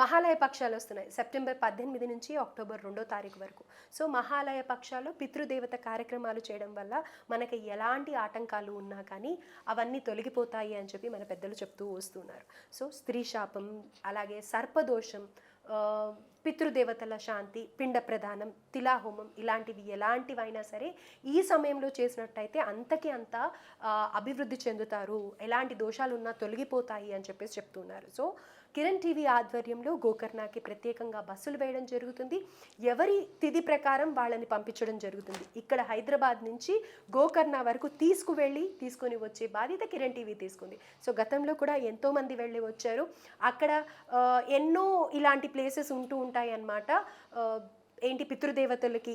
మహాలయ పక్షాలు వస్తున్నాయి. సెప్టెంబర్ పద్దెనిమిది నుంచి అక్టోబర్ రెండో తారీఖు వరకు. సో మహాలయ పక్షాలు పితృదేవత కార్యక్రమాలు చేయడం వల్ల మనకి ఎలాంటి ఆటంకాలు ఉన్నా కానీ అవన్నీ తొలగిపోతాయి అని చెప్పి మన పెద్దలు చెప్తూ వస్తున్నారు. సో స్త్రీ శాపం అలాగే సర్పదోషం పితృదేవతల శాంతి పిండ ప్రదానం తిలాహోమం ఇలాంటివి ఎలాంటివైనా సరే ఈ సమయంలో చేసినట్టయితే అంతకి అంత అభివృద్ధి చెందుతారు. ఎలాంటి దోషాలు ఉన్నా తొలగిపోతాయి అని చెప్పేసి చెప్తున్నారు. సో కిరణ్ టీవీ ఆధ్వర్యంలో గోకర్ణకి ప్రత్యేకంగా బస్సులు వేయడం జరుగుతుంది. ఎవరి తిథి ప్రకారం వాళ్ళని పంపించడం జరుగుతుంది. ఇక్కడ హైదరాబాద్ నుంచి గోకర్ణ వరకు తీసుకువెళ్ళి తీసుకొని వచ్చే బాధ్యత కిరణ్ టీవీ తీసుకుంది. సో గతంలో కూడా ఎంతోమంది వెళ్ళి వచ్చారు. అక్కడ ఎన్నో ఇలాంటి ప్లేసెస్ ఉంటూ ఉంటాయి. అన్నమాట ఆ, ఏంటి పితృదేవతలకి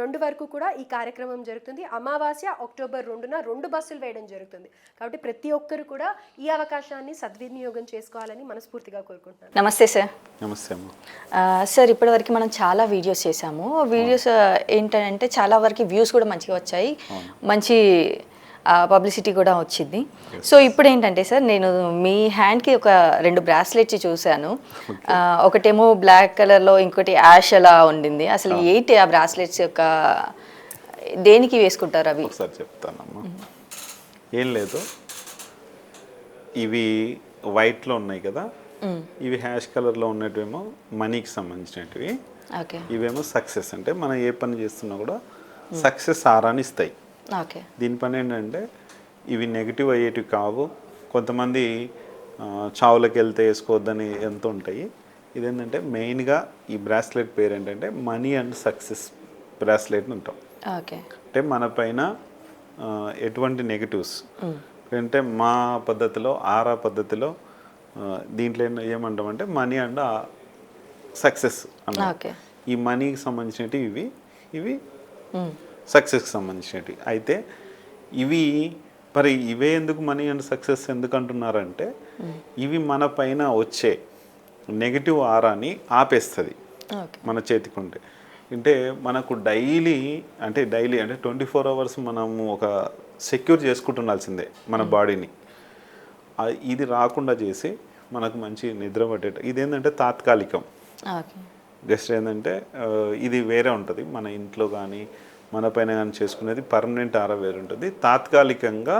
రెండు వరకు కూడా ఈ కార్యక్రమం జరుగుతుంది. అమావాస్య అక్టోబర్ రెండున రెండు బస్సులు వేయడం జరుగుతుంది. కాబట్టి ప్రతి ఒక్కరు కూడా ఈ అవకాశాన్ని సద్వినియోగం చేసుకోవాలని మనస్ఫూర్తిగా కోరుకుంటున్నాను. నమస్తే సార్. నమస్తే సార్ ఇప్పటివరకు మనం చాలా వీడియోస్ చేసాము వీడియోస్ ఏంటంటే చాలా వరకు వ్యూస్ కూడా మంచిగా వచ్చాయి. మంచి పబ్లిసిటీ కూడా వచ్చింది. సో ఇప్పుడు ఏంటంటే సార్ నేను మీ హ్యాండ్కి ఒక రెండు బ్రాస్లెట్స్ చూశాను. ఒకటేమో బ్లాక్ కలర్లో ఇంకోటి యాష్ అలా ఉండింది. అసలు ఏంటి ఆ బ్రాస్లెట్స్ యొక్క దేనికి వేసుకుంటారు అవి? ఒకసారి చెప్తానమ్మా. ఏం లేదు. ఇవి వైట్లో ఉన్నాయి కదా. ఇవి హ్యాష్ కలర్లో ఉన్నటివేమో మనీకి సంబంధించినటివి. ఓకే. ఇవేమో సక్సెస్ అంటే మనం ఏ పని చేస్తున్నా కూడా సక్సెస్ ఆరాన్ని ఇస్తాయి దీని పని ఏంటంటే ఇవి నెగిటివ్ అయ్యేటివి కావు. కొంతమంది చావులకు వెళ్తే వేసుకోవద్దని ఎంత ఉంటాయి. ఇదేంటంటే మెయిన్గా ఈ బ్రాస్లెట్ పేరు ఏంటంటే మనీ అండ్ సక్సెస్ బ్రాస్లెట్ ఉంటాం ఓకే. అంటే మన పైన ఎటువంటి నెగిటివ్స్ అంటే మా పద్ధతిలో ఆరా పద్ధతిలో దీంట్లో ఏమంటామంటే మనీ అండ్ సక్సెస్ అన్న. ఓకే. ఈ మనీకి సంబంధించినవి ఇవి ఇవి సక్సెస్కి సంబంధించినవి. అయితే ఇవి మరి ఇవే ఎందుకు మనీ అండ్ సక్సెస్ ఎందుకు అంటున్నారంటే ఇవి మన పైన వచ్చే నెగిటివ్ ఆరాని ఆపేస్తుంది. మన చేతికి ఉంటే. అంటే మనకు డైలీ అంటే డైలీ అంటే ట్వంటీ ఫోర్ అవర్స్ మనము ఒక సెక్యూర్ చేసుకుంటుండాల్సిందే మన బాడీని. ఇది రాకుండా చేసి మనకు మంచి నిద్ర పట్టేట ఇదేంటంటే తాత్కాలికం. జస్ట్ ఏంటంటే ఇది వేరే ఉంటుంది. మన ఇంట్లో కానీ మన పైన కానీ చేసుకునేది పర్మనెంట్ ఆర వేరే ఉంటుంది. తాత్కాలికంగా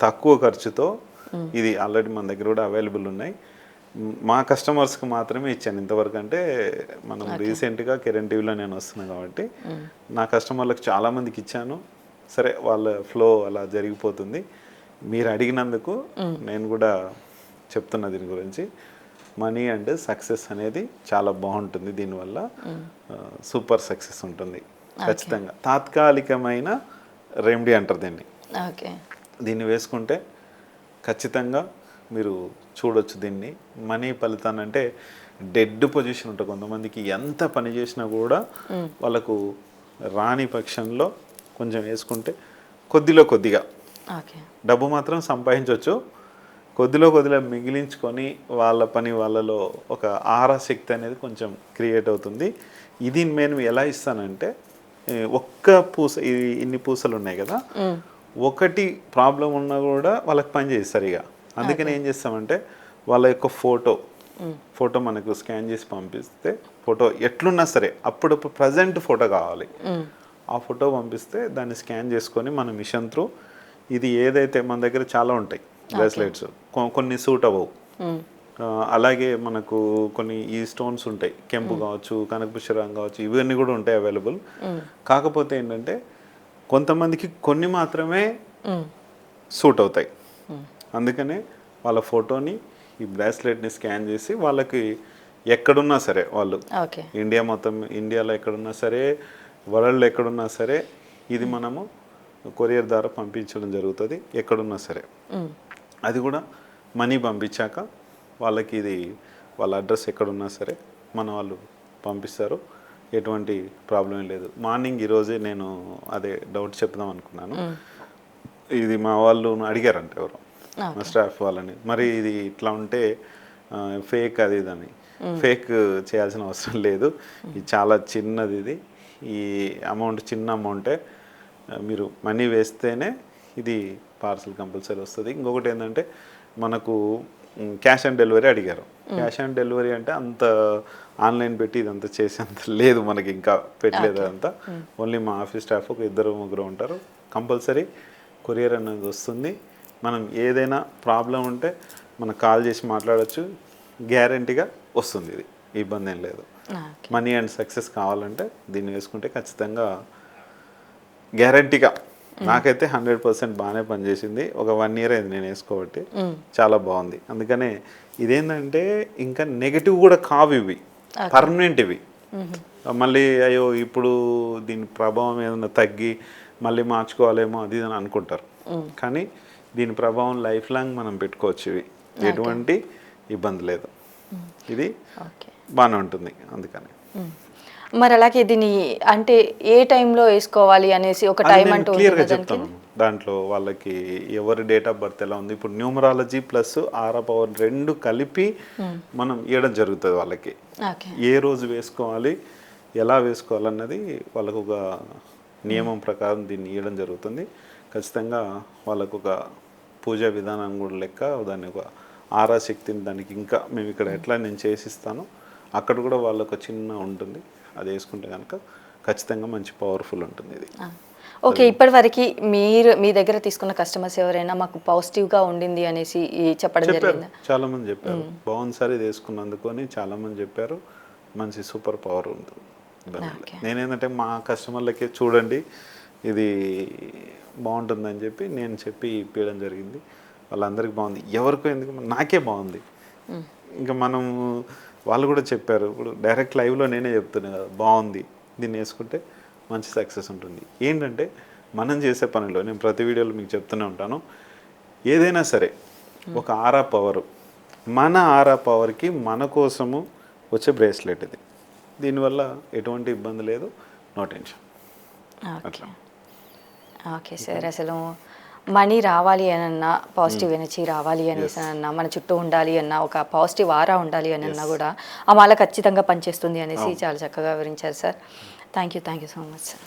తక్కువ ఖర్చుతో ఇది ఆల్రెడీ మన దగ్గర కూడా అవైలబుల్ ఉన్నాయి. మ్, మా కస్టమర్స్కి మాత్రమే ఇచ్చాను. ఇంతవరకు అంటే మనం రీసెంట్గా కిరణ్ టీవీలో నేను వస్తున్నాను కాబట్టి నా కస్టమర్లకు చాలామందికి ఇచ్చాను. సరే వాళ్ళ ఫ్లో అలా జరిగిపోతుంది. మీరు అడిగినందుకు నేను కూడా చెప్తున్నా దీని గురించి. మనీ అండ్ సక్సెస్ అనేది చాలా బాగుంటుంది దీనివల్ల. సూపర్ సక్సెస్ ఉంటుంది. ఖచ్చితంగా. తాత్కాలికమైన రెమెడీ అంటారు దీన్ని. ఓకే. దీన్ని వేసుకుంటే ఖచ్చితంగా మీరు చూడొచ్చు దీన్ని. మనీ ఫలితాన్ని అంటే డెడ్ పొజిషన్ ఉంటుంది. కొంతమందికి ఎంత పని చేసినా కూడా వాళ్ళకు రాని పక్షంలో కొంచెం వేసుకుంటే కొద్దిలో కొద్దిగా. డబ్బు మాత్రం సంపాదించవచ్చు కొద్దిలో కొద్దిలో మిగిలించుకొని వాళ్ళ పని వాళ్ళలో ఒక ఆహార శక్తి అనేది కొంచెం క్రియేట్ అవుతుంది. ఇది నేను ఎలా ఇస్తానంటే ఒక్క పూస ఇన్ని పూసలు ఉన్నాయి కదా? ఒకటి ప్రాబ్లం ఉన్నా కూడా వాళ్ళకి పని చేస్తారు ఇక అందుకని ఏం చేస్తామంటే వాళ్ళ యొక్క ఫోటో ఫోటో మనకు స్కాన్ చేసి పంపిస్తే ఫోటో ఎట్లున్నా సరే అప్పుడప్పుడు ప్రజెంట్ ఫోటో కావాలి. ఆ ఫోటో పంపిస్తే దాన్ని స్కాన్ చేసుకొని మన మిషన్ త్రూ ఇది ఏదైతే మన దగ్గర చాలా ఉంటాయి బ్రేస్లెట్స్ కొన్ని సూట్ అవ్వవు అలాగే మనకు కొన్ని ఈ స్టోన్స్ ఉంటాయి. కెంపు కావచ్చు కనకపుష్పరాగం కావచ్చు ఇవన్నీ కూడా ఉంటాయి అవైలబుల్ కాకపోతే ఏంటంటే కొంతమందికి కొన్ని మాత్రమే సూట్ అవుతాయి. అందుకనే వాళ్ళ ఫోటోని ఈ బ్రాస్లెట్ని స్కాన్ చేసి వాళ్ళకి ఎక్కడున్నా సరే వాళ్ళు ఇండియా మొత్తం ఇండియాలో ఎక్కడున్నా సరే వరల్డ్ ఎక్కడున్నా సరే ఇది మనము కొరియర్ ద్వారా పంపించడం జరుగుతుంది ఎక్కడున్నా సరే. అది కూడా మనీ పంపించాక వాళ్ళకి ఇది వాళ్ళ అడ్రస్ ఎక్కడున్నా సరే మన వాళ్ళు పంపిస్తారు. ఎటువంటి ప్రాబ్లం లేదు. మార్నింగ్ ఈరోజే నేను అదే డౌట్ చెప్దాం అనుకున్నాను. ఇది మా వాళ్ళు అడిగారంట ఎవరు మా స్టాఫ్ వాళ్ళని. మరి ఇది ఇట్లా ఉంటే ఫేక్ అది ఇదని. ఫేక్ చేయాల్సిన అవసరం లేదు. ఇది చాలా చిన్నది ఇది. ఈ అమౌంట్ చిన్న అమౌంటే మీరు మనీ వేస్తేనే ఇది పార్సల్ కంపల్సరీ వస్తుంది. ఇంకొకటి ఏంటంటే మనకు క్యాష్ ఆన్ డెలివరీ అడిగారు. క్యాష్ ఆన్ డెలివరీ అంటే అంత ఆన్లైన్ పెట్టి ఇదంతా చేసేంత లేదు మనకి ఇంకా పెట్టలేదు అదంతా. ఓన్లీ మా ఆఫీస్ స్టాఫ్ ఒక ఇద్దరు ముగ్గురు ఉంటారు. కంపల్సరీ కొరియర్ అనేది వస్తుంది. మనం ఏదైనా ప్రాబ్లం ఉంటే మనం కాల్ చేసి మాట్లాడొచ్చు. గ్యారంటీగా వస్తుంది ఇది. ఇబ్బంది ఏం లేదు. మనీ అండ్ సక్సెస్ కావాలంటే దీన్ని వేసుకుంటే ఖచ్చితంగా గ్యారంటీగా నాకైతే హండ్రెడ్ పర్సెంట్ బాగానే పనిచేసింది. ఒక వన్ ఇయర్ అయింది నేను వేసుకోబట్టి చాలా బాగుంది. అందుకనే ఇదేంటంటే ఇంకా నెగటివ్ కూడా కావు ఇవి. పర్మనెంట్ ఇవి. మళ్ళీ అయ్యో ఇప్పుడు దీని ప్రభావం ఏదైనా తగ్గి మళ్ళీ మార్చుకోవాలేమో అది అని అనుకుంటారు. కానీ దీని ప్రభావం లైఫ్ లాంగ్ మనం పెట్టుకోవచ్చు ఇవి. ఎటువంటి ఇబ్బంది లేదు. ఇది బాగానే ఉంటుంది. అందుకని. మరి అలాగే దీన్ని అంటే ఏ టైంలో వేసుకోవాలి అనేసి ఒక టైం అంటూ క్లియర్గా చెప్తాను. దాంట్లో వాళ్ళకి ఎవరి డేట్ ఆఫ్ బర్త్ ఎలా ఉంది? ఇప్పుడు న్యూమరాలజీ ప్లస్ ఆరా పవర్ రెండు కలిపి మనం ఇవ్వడం జరుగుతుంది వాళ్ళకి. ఏ రోజు వేసుకోవాలి? ఎలా వేసుకోవాలన్నది వాళ్ళకు ఒక నియమం ప్రకారం దీన్ని ఇవ్వడం జరుగుతుంది. ఖచ్చితంగా వాళ్ళకు ఒక పూజా విధానం కూడా లెక్క దాన్ని ఒక ఆరా శక్తిని దానికి ఇంకా మేము ఇక్కడ ఎట్లా నేను చేసిస్తానో అక్కడ కూడా వాళ్ళకు చిన్న ఉంటుంది. అది వేసుకుంటే కనుక ఖచ్చితంగా మంచి పవర్ఫుల్ ఉంటుంది ఇది. ఓకే ఇప్పటివరకు మీరు మీ దగ్గర తీసుకున్న కస్టమర్స్ ఎవరైనా మాకు పాజిటివ్గా ఉండింది అనేసి చెప్పడం జరిగిందా? చాలా మంది చెప్పారు బాగుంది సార్ ఇది వేసుకున్నందుకు అని చాలా మంది చెప్పారు. మంచి సూపర్ పవర్. Okay. నేనేంటంటే మా కస్టమర్లకి చూడండి ఇది బాగుంటుందని చెప్పి నేను చెప్పి ఇప్పించడం జరిగింది. వాళ్ళందరికీ బాగుంది. ఎవరికో ఎందుకు నాకే బాగుంది. ఇంకా మనం వాళ్ళు కూడా చెప్పారు. ఇప్పుడు డైరెక్ట్ లైవ్లో నేనే చెప్తున్నా కదా బాగుంది. దీన్ని వేసుకుంటే మంచి సక్సెస్ ఉంటుంది. ఏంటంటే మనం చేసే పనిలో నేను ప్రతి వీడియోలో మీకు చెప్తూనే ఉంటాను. ఏదైనా సరే ఒక ఆరా పవర్. మన ఆరా పవర్కి మన కోసము వచ్చే బ్రేస్లెట్ ఇది. దీనివల్ల ఎటువంటి ఇబ్బంది లేదు. No tension. Okay. Okay sir. అసలు మనీ రావాలి అనన్నా పాజిటివ్ ఎనర్జీ రావాలి అనేసి అన్నా మన చుట్టూ ఉండాలి అన్న ఒక పాజిటివ్ ఆరా ఉండాలి అని అన్నా కూడా ఆ మాల ఖచ్చితంగా పనిచేస్తుంది అనేసి చాలా చక్కగా వివరించారు sir. Thank you thank you so much sir